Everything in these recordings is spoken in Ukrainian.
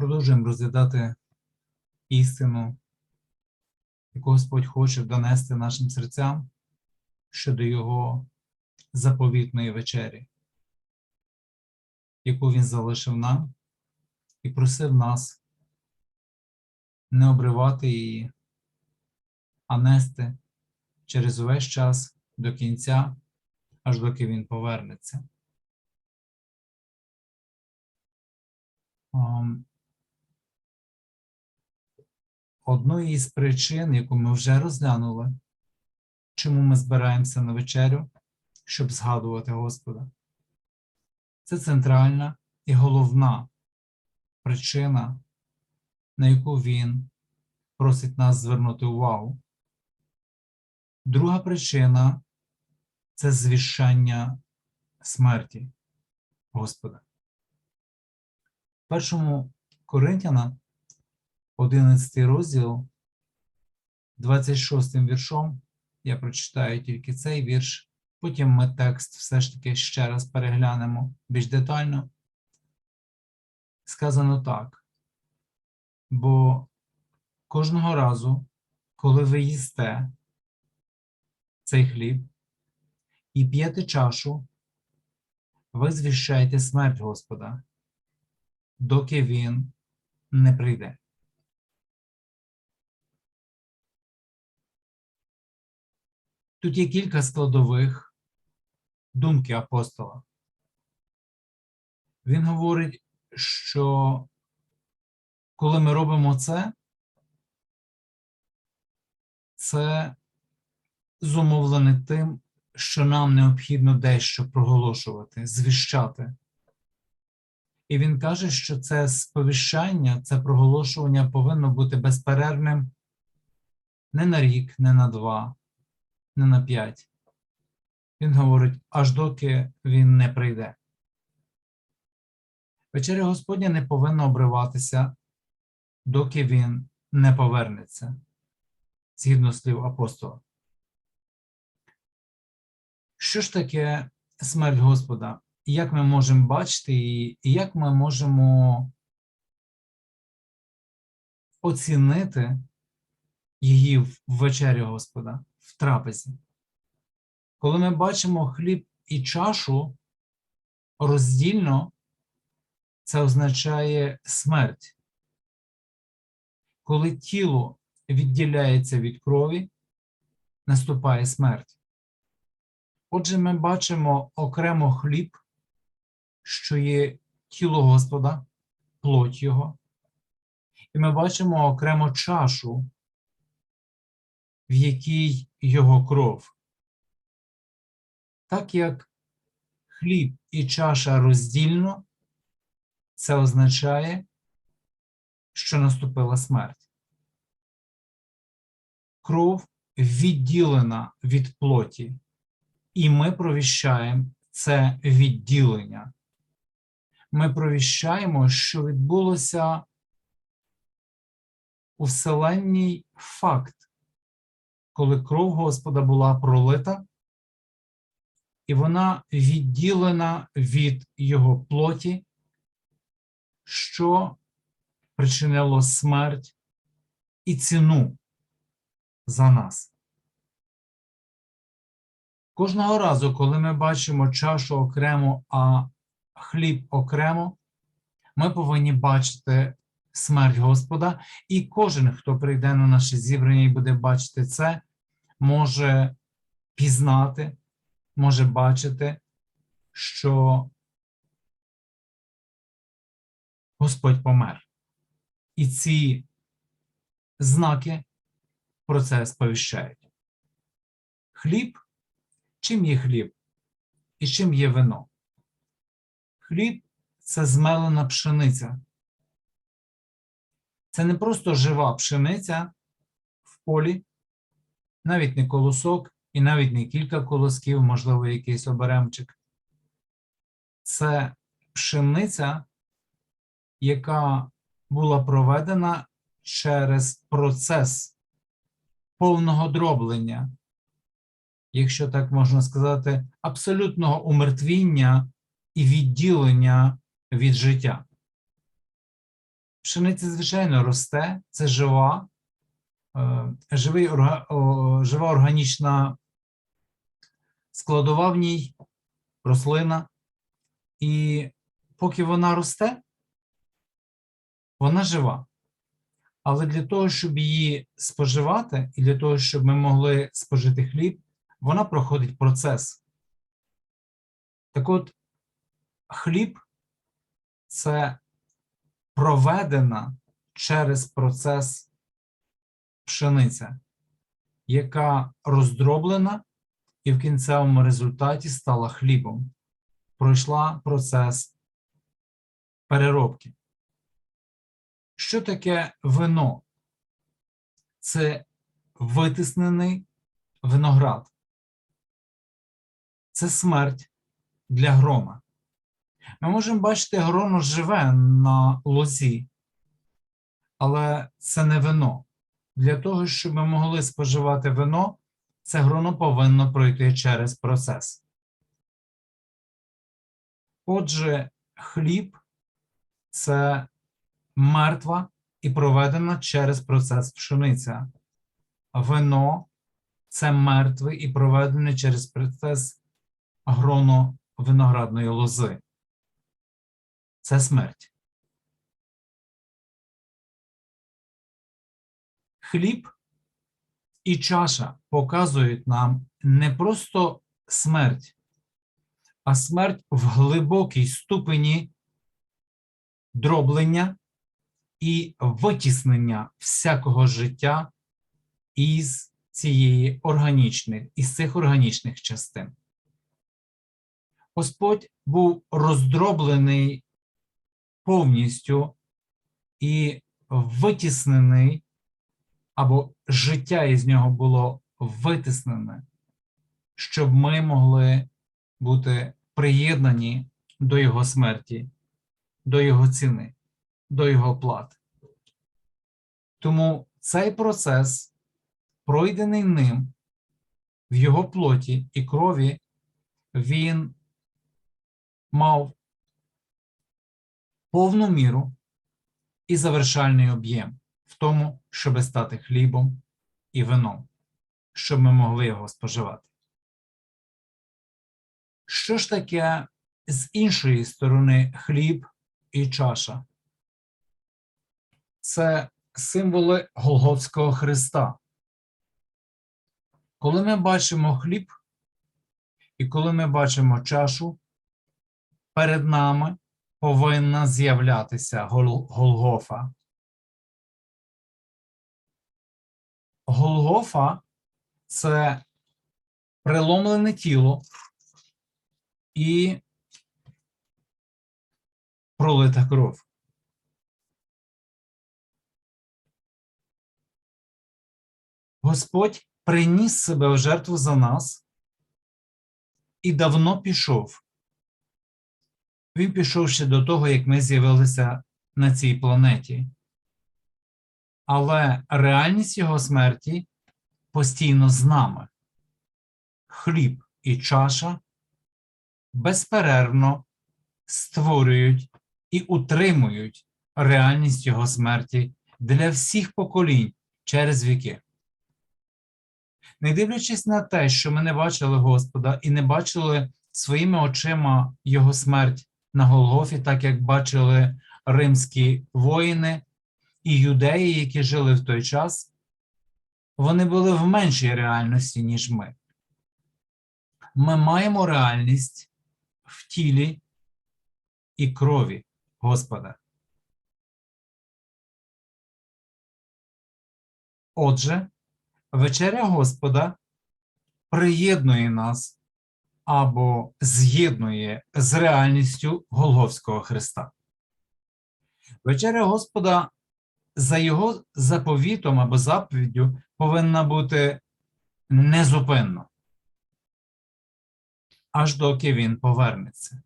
Продовжуємо розглядати істину, яку Господь хоче донести нашим серцям щодо Його заповітної вечері, яку Він залишив нам і просив нас не обривати її, а нести через увесь час до кінця, аж доки він повернеться. Одною із причин, яку ми вже розглянули, чому ми збираємося на вечерю, щоб згадувати Господа. Це центральна і головна причина, на яку він просить нас звернути увагу. Друга причина це звіщання смерті Господа. Першому Коринтяна, 11 розділ, 26 віршом, я прочитаю тільки цей вірш, потім ми текст все ж таки ще раз переглянемо більш детально. Сказано так. Бо кожного разу, коли ви їсте цей хліб і п'єте чашу, ви звіщаєте смерть Господа, доки Він не прийде. Тут є кілька складових думки апостола. Він говорить, що коли ми робимо це, це зумовлене тим, що нам необхідно дещо проголошувати, звіщати. І він каже, що це сповіщання, це проголошування повинно бути безперервним не на рік, не на два, не на п'ять. Він говорить, аж доки він не прийде. Вечеря Господня не повинна обриватися, доки він не повернеться, згідно слів апостола. Що ж таке смерть Господа? Як ми можемо бачити її, і як ми можемо оцінити її в вечері Господа, в трапезі? Коли ми бачимо хліб і чашу роздільно, це означає смерть. Коли тіло відділяється від крові, наступає смерть. Отже, ми бачимо окремо хліб, що є тіло Господа, плоть Його, і ми бачимо окремо чашу, в якій його кров. Так як хліб і чаша роздільно, це означає, що наступила смерть. Кров відділена від плоті, і ми провіщаємо це відділення. Ми провіщаємо, що відбулося у вселенній факт, коли кров Господа була пролита, і вона відділена від його плоті, що причинило смерть і ціну за нас. Кожного разу, коли ми бачимо чашу окремо, а хліб окремо, ми повинні бачити смерть Господа, і кожен, хто прийде на наше зібрання і буде бачити це, може пізнати, може бачити, що Господь помер. І ці знаки про це сповіщають. Хліб, чим є хліб і чим є вино? Хліб це змелена пшениця. Це не просто жива пшениця в полі, навіть не колосок і навіть не кілька колосків, можливо, якийсь оберемчик. Це пшениця, яка була проведена через процес повного дроблення, якщо так можна сказати, абсолютного умертвіння і відділення від життя. Пшениця, звичайно, росте, це жива, е, живий, жива органічна складова в ній, рослина. І поки вона росте, вона жива. Але для того, щоб її споживати, і для того, щоб ми могли спожити хліб, вона проходить процес. Так от, хліб це проведена через процес пшениця, яка роздроблена і в кінцевому результаті стала хлібом. Пройшла процес переробки. Що таке вино? Це витиснений виноград. Це смерть для грома. Ми можемо бачити, гроно живе на лозі, але це не вино. Для того, щоб ми могли споживати вино, це гроно повинно пройти через процес. Отже, хліб це мертва і проведена через процес пшениця. Вино це мертве і проведене через процес гроно виноградної лози. Це смерть. Хліб і чаша показують нам не просто смерть, а смерть в глибокій ступені дроблення і витіснення всякого життя із цієї органічних, із цих органічних частин. Господь був роздроблений повністю і витіснений, або життя із нього було витиснене, щоб ми могли бути приєднані до Його смерті, до Його ціни, до Його плати. Тому цей процес, пройдений ним в його плоті і крові, він мав повну міру і завершальний об'єм в тому, щоб стати хлібом і вином, щоб ми могли його споживати. Що ж таке з іншої сторони хліб і чаша? Це символи Голгофського Христа. Коли ми бачимо хліб, і коли ми бачимо чашу, перед нами повинна з'являтися Гол- Голгофа. Голгофа це приломлене тіло і пролита кров. Господь приніс себе в жертву за нас і давно пішов. Він пішов ще до того, як ми з'явилися на цій планеті. Але реальність його смерті постійно з нами. Хліб і чаша безперервно створюють і утримують реальність його смерті для всіх поколінь через віки. Не дивлячись на те, що ми не бачили Господа і не бачили своїми очима Його смерть на Голгофі, так як бачили римські воїни і юдеї, які жили в той час, вони були в меншій реальності, ніж ми. Ми маємо реальність в тілі і крові Господа. Отже, вечеря Господа приєднує нас або з'єднує з реальністю Голговського Христа. Вечеря Господа за його заповітом або заповіддю повинна бути незупинно, аж доки він повернеться.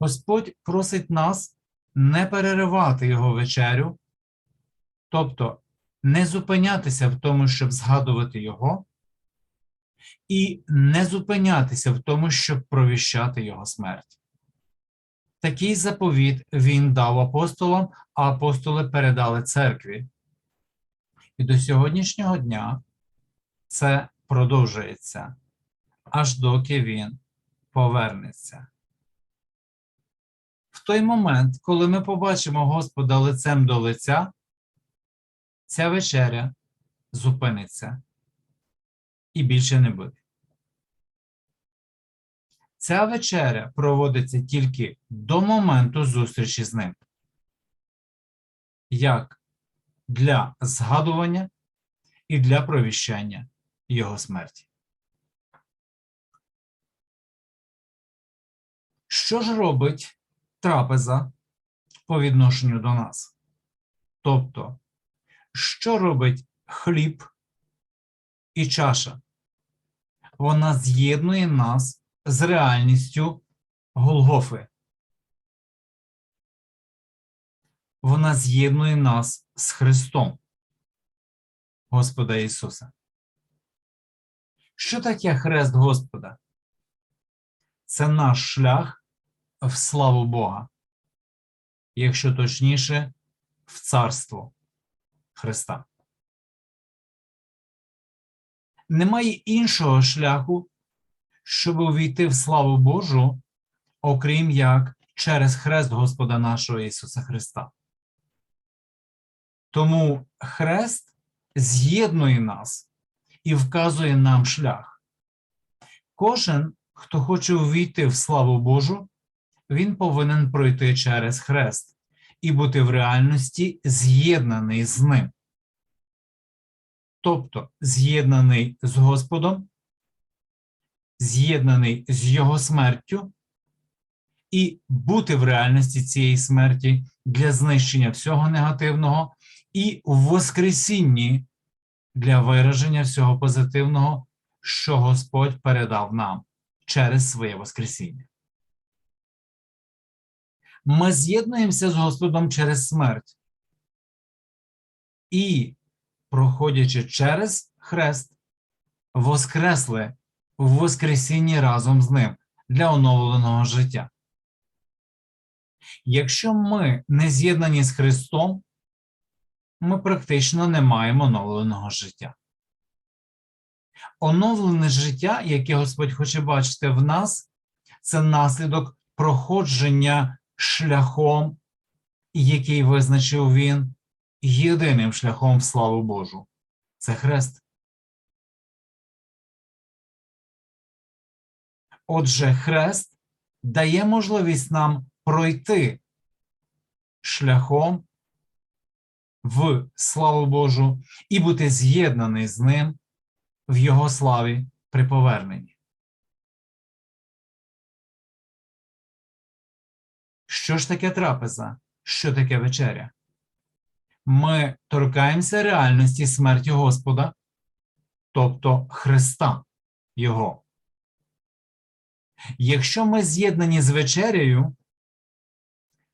Господь просить нас не переривати його вечерю, тобто не зупинятися в тому, щоб згадувати його, і не зупинятися в тому, щоб провіщати його смерть. Такий заповіт він дав апостолам, а апостоли передали церкві. І до сьогоднішнього дня це продовжується, аж доки він повернеться. В той момент, коли ми побачимо Господа лицем до лиця, ця вечеря зупиниться і більше не буде. Ця вечеря проводиться тільки до моменту зустрічі з ним, як для згадування і для провіщання його смерті. Що ж робить трапеза по відношенню до нас? Тобто, що робить хліб і чаша? Вона з'єднує нас з реальністю Голгофи. Вона з'єднує нас з Христом, Господа Ісуса. Що таке хрест Господа? Це наш шлях в славу Бога, якщо точніше, в царство Христа. Немає іншого шляху, щоб увійти в славу Божу, окрім як через хрест Господа нашого Ісуса Христа. Тому хрест з'єднує нас і вказує нам шлях. Кожен, хто хоче увійти в славу Божу, він повинен пройти через хрест і бути в реальності з'єднаний з ним. Тобто з'єднаний з Господом, з'єднаний з Його смертю, і бути в реальності цієї смерті для знищення всього негативного, і в Воскресінні для вираження всього позитивного, що Господь передав нам через своє Воскресіння. Ми з'єднуємося з Господом через смерть. І, проходячи через хрест, воскресли в Воскресінні разом з ним для оновленого життя. Якщо ми не з'єднані з Христом, ми практично не маємо оновленого життя. Оновлене життя, яке Господь хоче бачити в нас, це наслідок проходження шляхом, який визначив Він єдиним шляхом в славу Божу. Це хрест. Отже, хрест дає можливість нам пройти шляхом в славу Божу і бути з'єднаний з ним в Його славі при поверненні. Що ж таке трапеза? Що таке вечеря? Ми торкаємося реальності смерті Господа, тобто Христа Його. Якщо ми з'єднані з вечерею,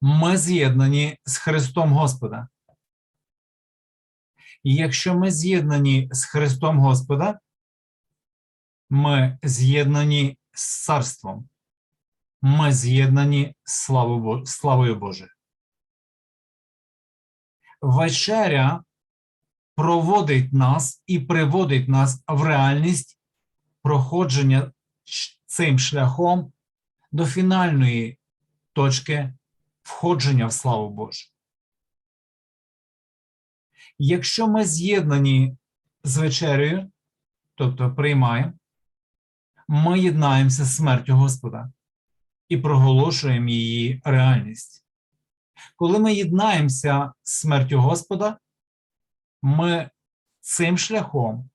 ми з'єднані з Христом Господа. І якщо ми з'єднані з Христом Господа, ми з'єднані з Царством, ми з'єднані з славою, Божою. Вечеря проводить нас і приводить нас в реальність проходження цим шляхом до фінальної точки входження в славу Божу. Якщо ми з'єднані з вечерею, тобто приймаємо, ми єднаємося з смертю Господа і проголошуємо її реальність. Коли ми єднаємося з смертю Господа, ми цим шляхом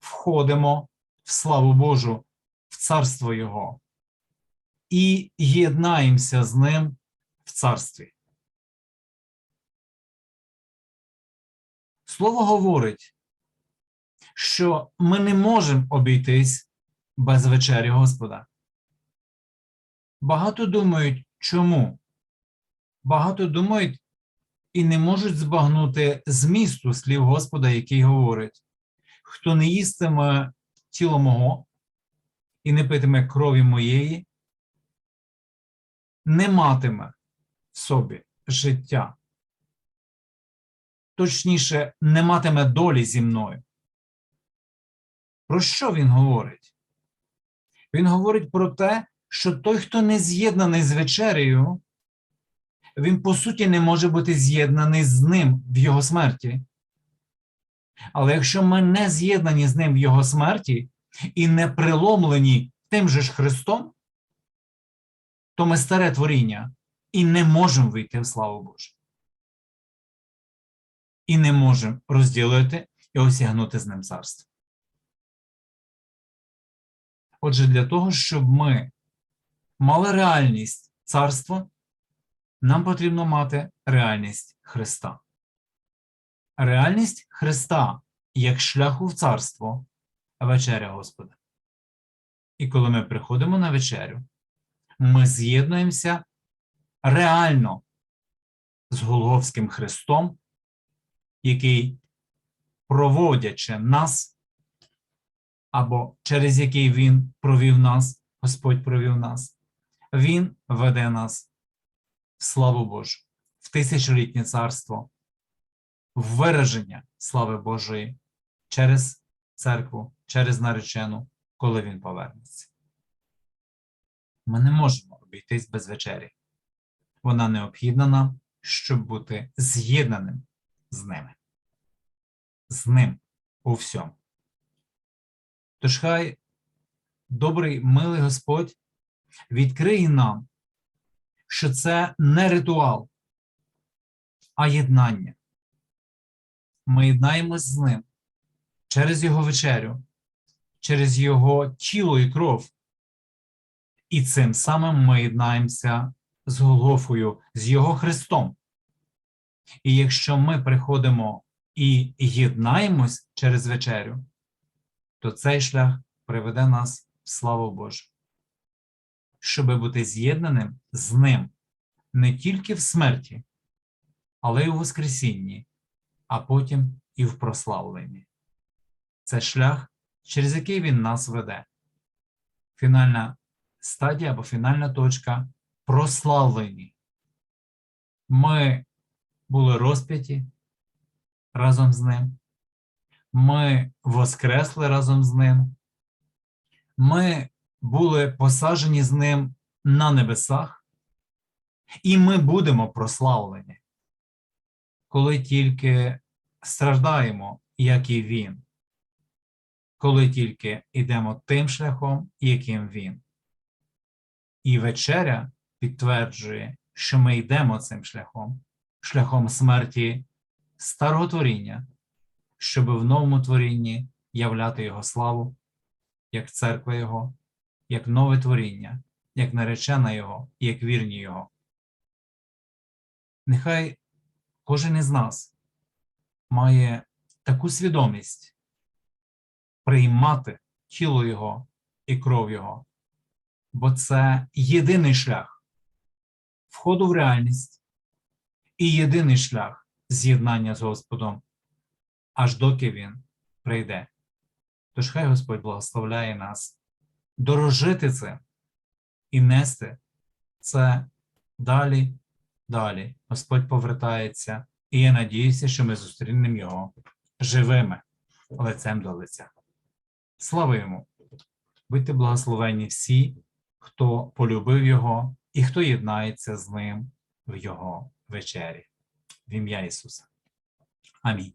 входимо в славу Божу, в царство Його і єднаємося з Ним в царстві. Слово говорить, що ми не можемо обійтись без вечері Господа. Багато думають, чому? Багато думають і не можуть збагнути змісту слів Господа, який говорить: хто не їстиме тіло мого і не питиме крові моєї, не матиме в собі життя, точніше, не матиме долі зі мною. Про що він говорить? Він говорить про те, що той, хто не з'єднаний з вечерею, він по суті не може бути з'єднаний з ним в його смерті. Але якщо ми не з'єднані з ним в його смерті і не приломлені тим же ж Христом, то ми старе творіння і не можемо вийти в славу Божу. І не можемо розділити і осягнути з ним царство. Отже, для того, щоб ми мали реальність царства, нам потрібно мати реальність Христа. Реальність Христа як шляху в царство вечеря Господа. І коли ми приходимо на вечерю, ми з'єднуємося реально з Голговським Христом, який, проводячи нас, або через який Він провів нас, Господь провів нас, Він веде нас славу Божу, в тисячолітнє царство, в вираження слави Божої через церкву, через наречену, коли Він повернеться. Ми не можемо обійтись без вечері. Вона необхідна нам, щоб бути з'єднаним з ними, з ним у всьому. Тож хай добрий милий Господь відкриє нам, що це не ритуал, а єднання. Ми єднаємось з ним через його вечерю, через його тіло і кров. І цим самим ми єднаємося з Голгофою, з його Христом. І якщо ми приходимо і єднаємось через вечерю, то цей шлях приведе нас в славу Божу. Щоб бути з'єднаним з ним не тільки в смерті, але й у Воскресінні, а потім і в прославленні. Це шлях, через який він нас веде. Фінальна стадія або фінальна точка прославлені. Ми були розп'яті разом з ним. Ми воскресли разом з ним. Ми були посаджені з ним на небесах, і ми будемо прославлені, коли тільки страждаємо, як і він, коли тільки йдемо тим шляхом, яким він. І вечеря підтверджує, що ми йдемо цим шляхом, шляхом смерті старого творіння, щоб в новому творінні являти Його славу, як церква Його, як нове творіння, як наречена Його, як вірні Його. Нехай кожен із нас має таку свідомість приймати тіло Його і кров Його, бо це єдиний шлях входу в реальність і єдиний шлях з'єднання з Господом, аж доки Він прийде. Тож хай Господь благословляє нас дорожити цим і нести це далі, далі. Господь повертається, і я надіюся, що ми зустрінемо його живими лицем до лиця. Слава йому! Будьте благословені всі, хто полюбив його і хто єднається з ним в його вечері. В ім'я Ісуса. Амінь.